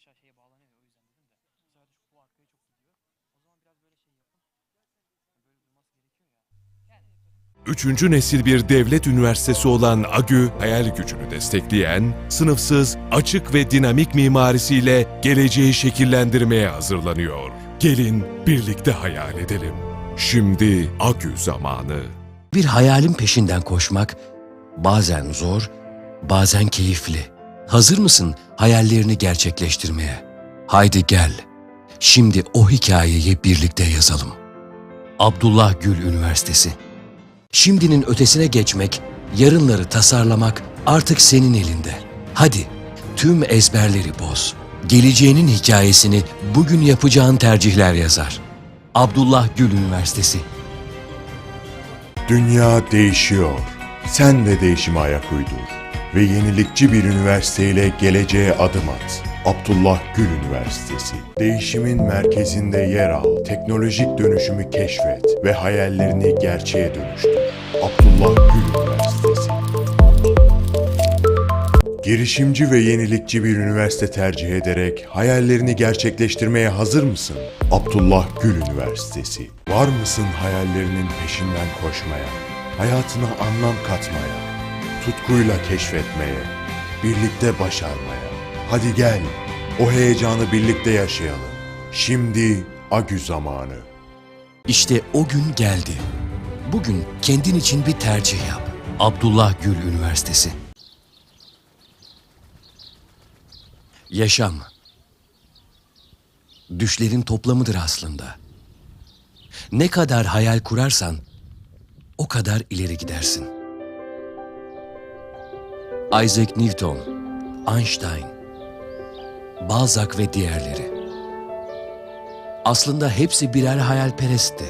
aşağı şeye bağlanıyor o yüzden dedim de. Bu sefer de şu bu arkaya çok gidiyor. O zaman biraz böyle şey yapın. Böyle durması gerekiyor ya. Yani Üçüncü nesil bir devlet üniversitesi olan AGÜ, hayal gücünü destekleyen, sınıfsız, açık ve dinamik mimarisiyle geleceği şekillendirmeye hazırlanıyor. Gelin birlikte hayal edelim. Şimdi AGÜ zamanı. Bir hayalin peşinden koşmak bazen zor, bazen keyifli. Hazır mısın hayallerini gerçekleştirmeye? Haydi gel. Şimdi o hikayeyi birlikte yazalım. Abdullah Gül Üniversitesi. Şimdinin ötesine geçmek, yarınları tasarlamak artık senin elinde. Hadi tüm ezberleri boz. Geleceğinin hikayesini bugün yapacağın tercihler yazar. Abdullah Gül Üniversitesi. Dünya değişiyor. Sen de değişime ayak uydur. Ve yenilikçi bir üniversiteyle geleceğe adım at. Abdullah Gül Üniversitesi. Değişimin merkezinde yer al. Teknolojik dönüşümü keşfet ve hayallerini gerçeğe dönüştür. Abdullah Gül Üniversitesi. Girişimci ve yenilikçi bir üniversite tercih ederek hayallerini gerçekleştirmeye hazır mısın? Abdullah Gül Üniversitesi. Var mısın hayallerinin peşinden koşmaya, hayatına anlam katmaya, tutkuyla keşfetmeye, birlikte başarmaya? Hadi gel, o heyecanı birlikte yaşayalım. Şimdi Agü zamanı. İşte o gün geldi. Bugün kendin için bir tercih yap. Abdullah Gül Üniversitesi. Yaşam. Düşlerin toplamıdır aslında. Ne kadar hayal kurarsan o kadar ileri gidersin. Isaac Newton, Einstein, Balzac ve diğerleri. Aslında hepsi birer hayalperestti.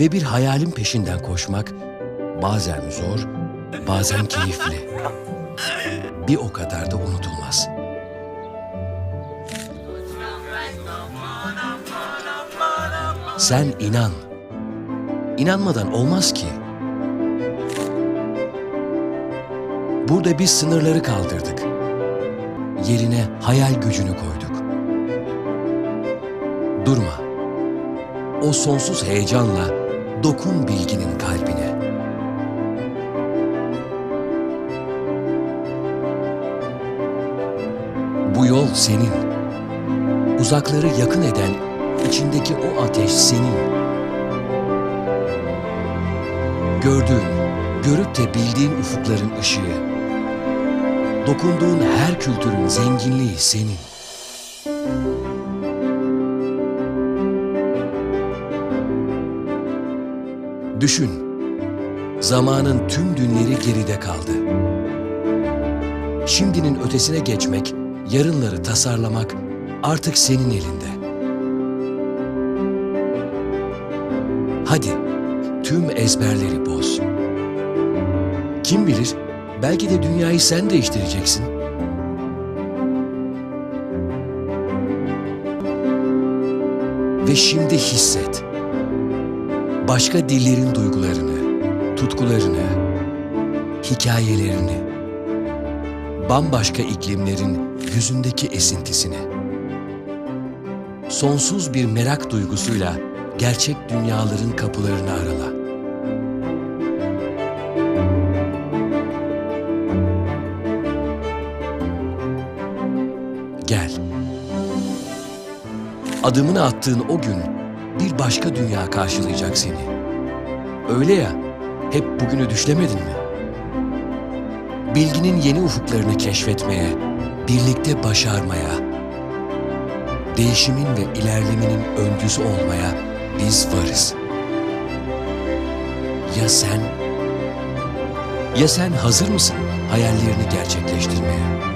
Ve bir hayalin peşinden koşmak bazen zor, bazen keyifli. Bir o kadar da unutulmaz. Sen inan. İnanmadan olmaz ki. Burada biz sınırları kaldırdık yerine hayal gücünü koyduk. Durma. O sonsuz heyecanla dokun bilginin kalbine. Bu yol senin. Uzakları yakın eden içindeki o ateş senin. Gördüğün, görüp de bildiğin ufukların ışığı Dokunduğun her kültürün zenginliği senin. Düşün, zamanın tüm dünleri geride kaldı. Şimdinin ötesine geçmek, yarınları tasarlamak artık senin elinde. Hadi, tüm ezberleri boz. Kim bilir, Belki de dünyayı sen değiştireceksin. Ve şimdi hisset. Başka dillerin duygularını, tutkularını, hikayelerini, bambaşka iklimlerin yüzündeki esintisini. Sonsuz bir merak duygusuyla gerçek dünyaların kapılarını arala. Gel. Adımını attığın o gün bir başka dünya karşılayacak seni. Öyle ya, hep bugünü düşlemedin mi? Bilginin yeni ufuklarını keşfetmeye, birlikte başarmaya, değişimin ve ilerlemenin öncüsü olmaya biz varız. Ya sen? Ya sen hazır mısın hayallerini gerçekleştirmeye?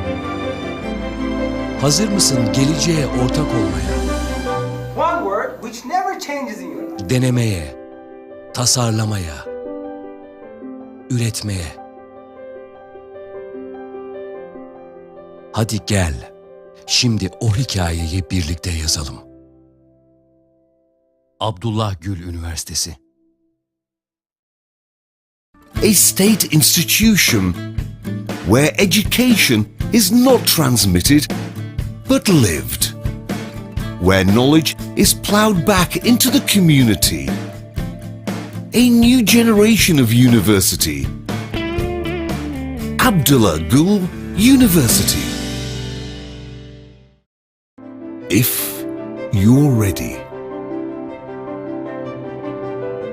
Hazır mısın geleceğe ortak olmaya, One word which never changes in your life. denemeye, tasarlamaya, üretmeye? Hadi gel, şimdi o hikayeyi birlikte yazalım. Abdullah Gül Üniversitesi A state institution where education is not transmitted but lived, where knowledge is ploughed back into the community. A new generation of university. Abdullah Gul University. If you're ready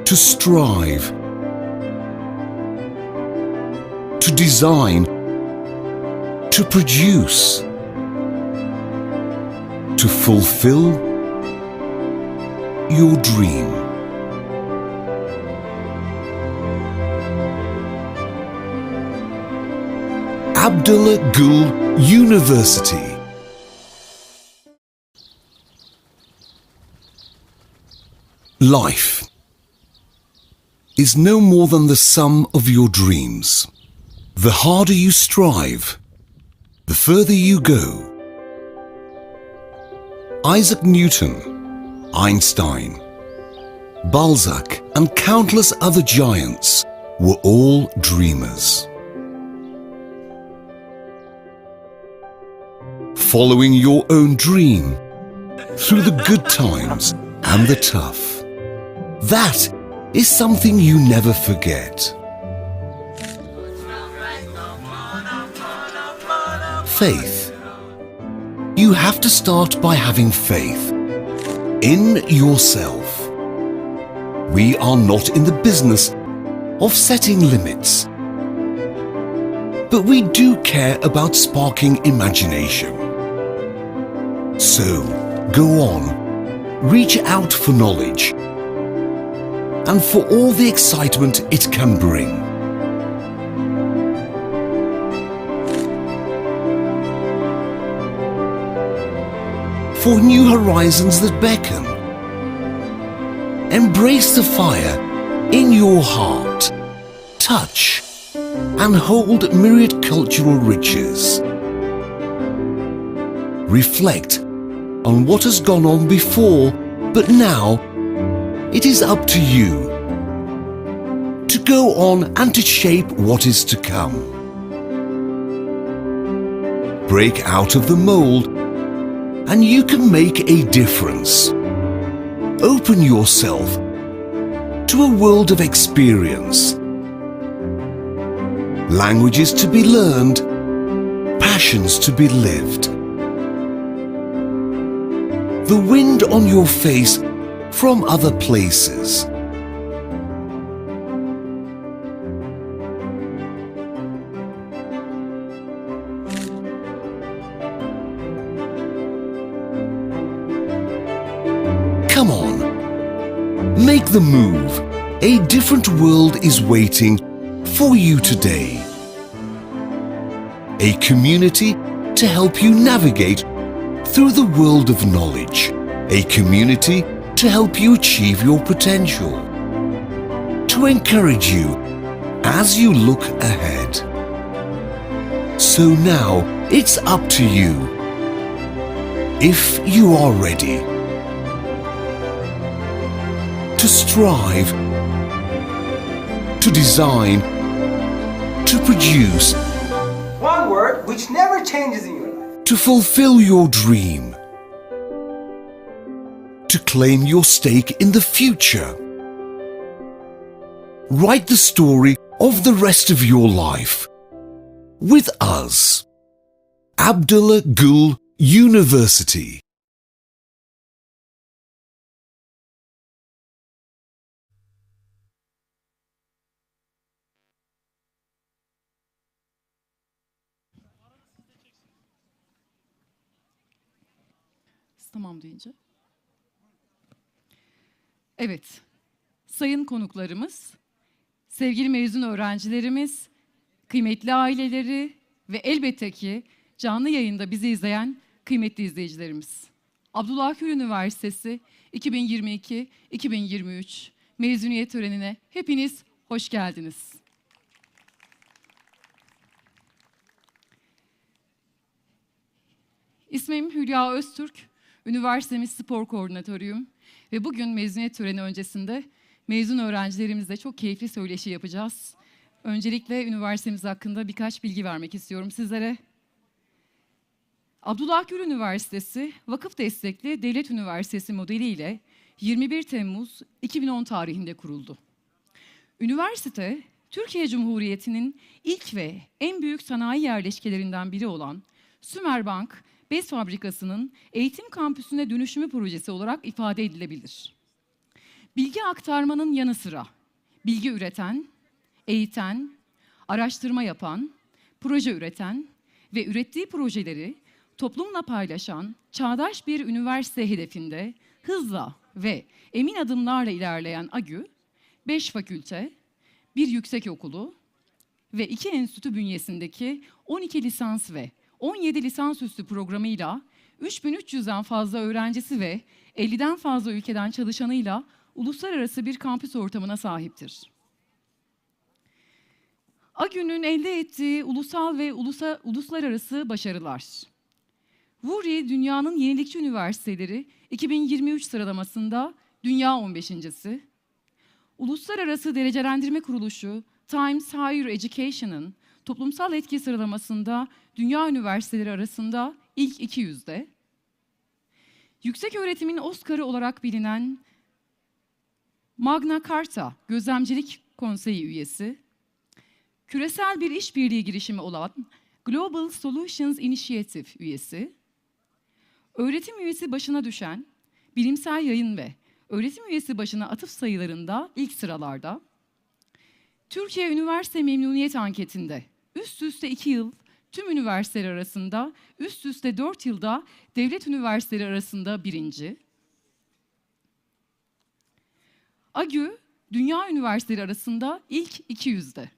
to strive, to design, to produce, to fulfill your dream. Abdullah Gul University. Life is no more than the sum of your dreams. The harder you strive, the further you go. Isaac Newton, Einstein, Balzac, and countless other giants were all dreamers. Following your own dream through the good times and the tough. That is something you never forget. Faith. You have to start by having faith in yourself. We are not in the business of setting limits, but we do care about sparking imagination. So, go on, reach out for knowledge and for all the excitement it can bring. For new horizons that beckon. Embrace the fire in your heart. Touch and hold myriad cultural riches. Reflect on what has gone on before, but now it is up to you to go on and to shape what is to come. Break out of the mold and you can make a difference. Open yourself to a world of experience. Languages to be learned, passions to be lived. The wind on your face from other places. The move. A different world is waiting for you today. A community to help you navigate through the world of knowledge. A community to help you achieve your potential. To encourage you as you look ahead. So now it's up to you. If you are ready to strive, to design, to produce, One word which never changes in your life. to fulfill your dream, to claim your stake in the future. Write the story of the rest of your life with us. Abdullah Gul University. Tamam deyince. Evet. Sayın konuklarımız, sevgili mezun öğrencilerimiz, kıymetli aileleri ve elbette ki canlı yayında bizi izleyen kıymetli izleyicilerimiz. Abdullah Gül Üniversitesi 2022-2023 mezuniyet törenine hepiniz hoş geldiniz. İsmim Hülya Öztürk, üniversitemiz spor koordinatörüyüm ve bugün mezuniyet töreni öncesinde mezun öğrencilerimizle çok keyifli söyleşi yapacağız. Öncelikle üniversitemiz hakkında birkaç bilgi vermek istiyorum sizlere. Abdullah Gül Üniversitesi, vakıf destekli devlet üniversitesi modeliyle 21 Temmuz 2010 tarihinde kuruldu. Üniversite, Türkiye Cumhuriyeti'nin ilk ve en büyük sanayi yerleşkelerinden biri olan Sümerbank Bez Fabrikası'nın eğitim kampüsüne dönüşümü projesi olarak ifade edilebilir. Bilgi aktarmanın yanı sıra bilgi üreten, eğiten, araştırma yapan, proje üreten ve ürettiği projeleri toplumla paylaşan çağdaş bir üniversite hedefinde hızla ve emin adımlarla ilerleyen AGÜ, 5 fakülte, bir yüksek okulu ve iki enstitü bünyesindeki 12 lisans ve 17 lisansüstü programıyla 3300'den fazla öğrencisi ve 50'den fazla ülkeden çalışanıyla uluslararası bir kampüs ortamına sahiptir. AGÜ'nün elde ettiği ulusal ve ulusa, uluslararası başarılar. Wuri dünyanın yenilikçi üniversiteleri 2023 sıralamasında dünya 15.si. Uluslararası Derecelendirme Kuruluşu Times Higher Education'ın toplumsal etki sıralamasında dünya üniversiteleri arasında ilk 200'de. Yüksek öğretimin Oscar'ı olarak bilinen Magna Carta Gözlemcilik Konseyi üyesi, küresel bir işbirliği girişimi olan Global Solutions Initiative üyesi, öğretim üyesi başına düşen bilimsel yayın ve öğretim üyesi başına atıf sayılarında ilk sıralarda, Türkiye Üniversite Memnuniyet Anketi'nde üst üste iki yıl tüm üniversiteler arasında, üst üste dört yılda devlet üniversiteleri arasında birinci, AGÜ, dünya üniversiteleri arasında ilk 200'de.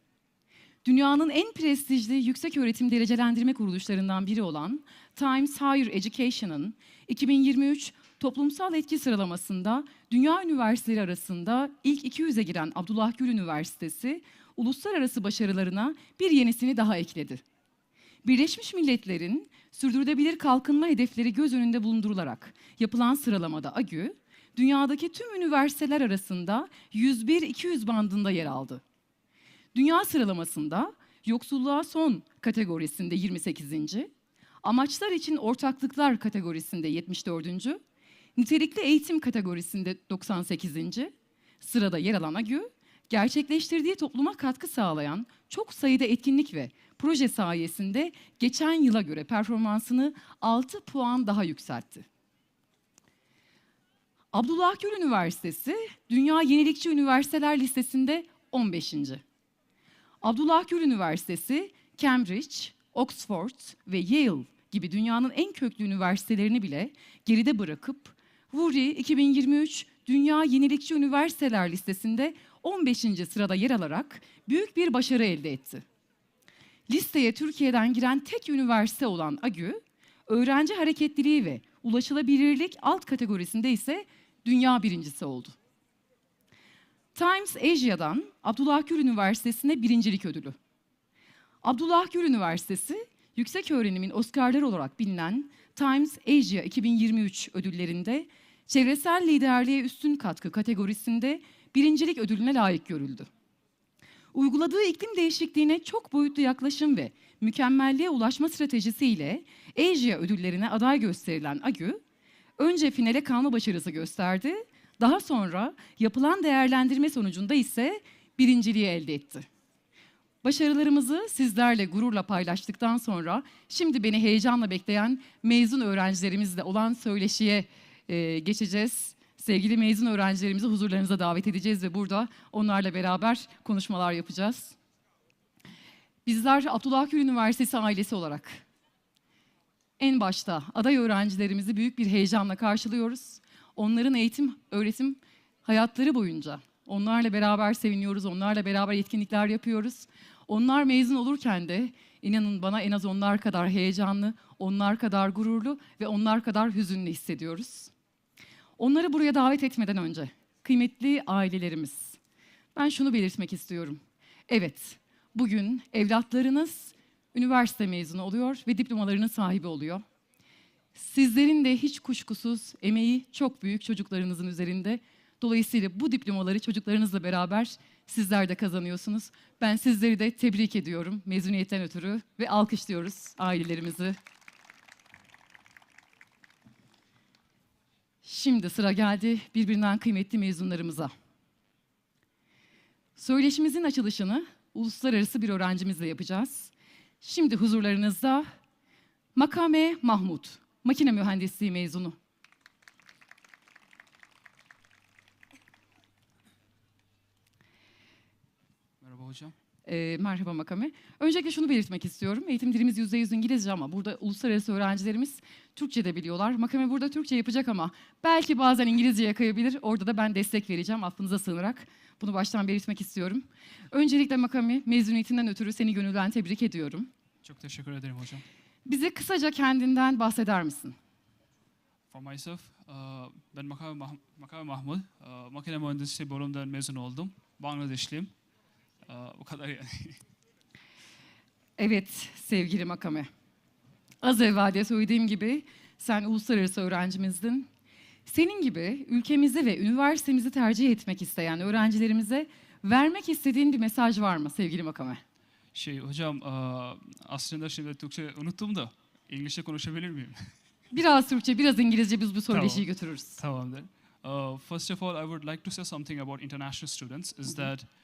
Dünyanın en prestijli yüksek öğretim derecelendirme kuruluşlarından biri olan Times Higher Education'ın 2023 toplumsal etki sıralamasında dünya üniversiteleri arasında ilk 200'e giren Abdullah Gül Üniversitesi, uluslararası başarılarına bir yenisini daha ekledi. Birleşmiş Milletler'in sürdürülebilir kalkınma hedefleri göz önünde bulundurularak yapılan sıralamada AGÜ, dünyadaki tüm üniversiteler arasında 101-200 bandında yer aldı. Dünya sıralamasında yoksulluğa son kategorisinde 28. Amaçlar için ortaklıklar kategorisinde 74. Nitelikli eğitim kategorisinde 98. sırada yer alan AGÜ, gerçekleştirdiği topluma katkı sağlayan çok sayıda etkinlik ve proje sayesinde geçen yıla göre performansını 6 puan daha yükseltti. Abdullah Gül Üniversitesi Dünya Yenilikçi Üniversiteler listesinde 15. Abdullah Gül Üniversitesi Cambridge, Oxford ve Yale gibi dünyanın en köklü üniversitelerini bile geride bırakıp Wuri 2023 Dünya Yenilikçi Üniversiteler listesinde 15. sırada yer alarak büyük bir başarı elde etti. Listeye Türkiye'den giren tek üniversite olan AGÜ, öğrenci hareketliliği ve ulaşılabilirlik alt kategorisinde ise dünya birincisi oldu. Times Asia'dan Abdullah Gül Üniversitesi'ne birincilik ödülü. Abdullah Gül Üniversitesi, yüksek öğrenimin Oscar'ları olarak bilinen Times Asia 2023 ödüllerinde çevresel liderliğe üstün katkı kategorisinde birincilik ödülüne layık görüldü. Uyguladığı iklim değişikliğine çok boyutlu yaklaşım ve mükemmelliğe ulaşma stratejisiyle Asia ödüllerine aday gösterilen AGÜ, önce finale kalma başarısı gösterdi, daha sonra yapılan değerlendirme sonucunda ise birinciliği elde etti. Başarılarımızı sizlerle gururla paylaştıktan sonra şimdi beni heyecanla bekleyen mezun öğrencilerimizle olan söyleşiye e, geçeceğiz. Sevgili mezun öğrencilerimizi huzurlarınıza davet edeceğiz ve burada onlarla beraber konuşmalar yapacağız. Bizler Abdullah Gül Üniversitesi ailesi olarak en başta aday öğrencilerimizi büyük bir heyecanla karşılıyoruz. Onların eğitim, öğretim hayatları boyunca onlarla beraber seviniyoruz, onlarla beraber etkinlikler yapıyoruz. Onlar mezun olurken de inanın bana en az onlar kadar heyecanlı, onlar kadar gururlu ve onlar kadar hüzünlü hissediyoruz. Onları buraya davet etmeden önce kıymetli ailelerimiz, ben şunu belirtmek istiyorum. Evet, bugün evlatlarınız üniversite mezunu oluyor ve diplomalarının sahibi oluyor. Sizlerin de hiç kuşkusuz emeği çok büyük çocuklarınızın üzerinde. Dolayısıyla bu diplomaları çocuklarınızla beraber sizler de kazanıyorsunuz. Ben sizleri de tebrik ediyorum mezuniyetten ötürü ve alkışlıyoruz ailelerimizi. Şimdi sıra geldi birbirinden kıymetli mezunlarımıza. Söyleşimizin açılışını uluslararası bir öğrencimizle yapacağız. Şimdi huzurlarınızda Makame Mahmut, makine mühendisliği mezunu. Merhaba hocam. Ee, merhaba Makame. Öncelikle şunu belirtmek istiyorum. Eğitim dilimiz %100 İngilizce ama burada uluslararası öğrencilerimiz Türkçe de biliyorlar. Makame burada Türkçe yapacak ama belki bazen İngilizceye kayabilir. Orada da ben destek vereceğim affınıza sığınarak. Bunu baştan belirtmek istiyorum. Öncelikle Makame mezuniyetinden ötürü seni gönülden tebrik ediyorum. Çok teşekkür ederim hocam. Bize kısaca kendinden bahseder misin? For myself, uh, ben Makame, Mah- Makame Mahmud. Uh, makine mühendisliği bölümünden mezun oldum. Bangladeşliyim. Bu kadar yani. Evet sevgili Makame. Az evvel de söylediğim gibi sen uluslararası öğrencimizdin. Senin gibi ülkemizi ve üniversitemizi tercih etmek isteyen öğrencilerimize vermek istediğin bir mesaj var mı sevgili Makame? Şey hocam, aslında şimdi Türkçe unuttum da İngilizce konuşabilir miyim? Biraz Türkçe, biraz İngilizce biz bu söyleşiyi götürürüz. Tamamdır. Uh, first of all, I would like to say something about international students. Is that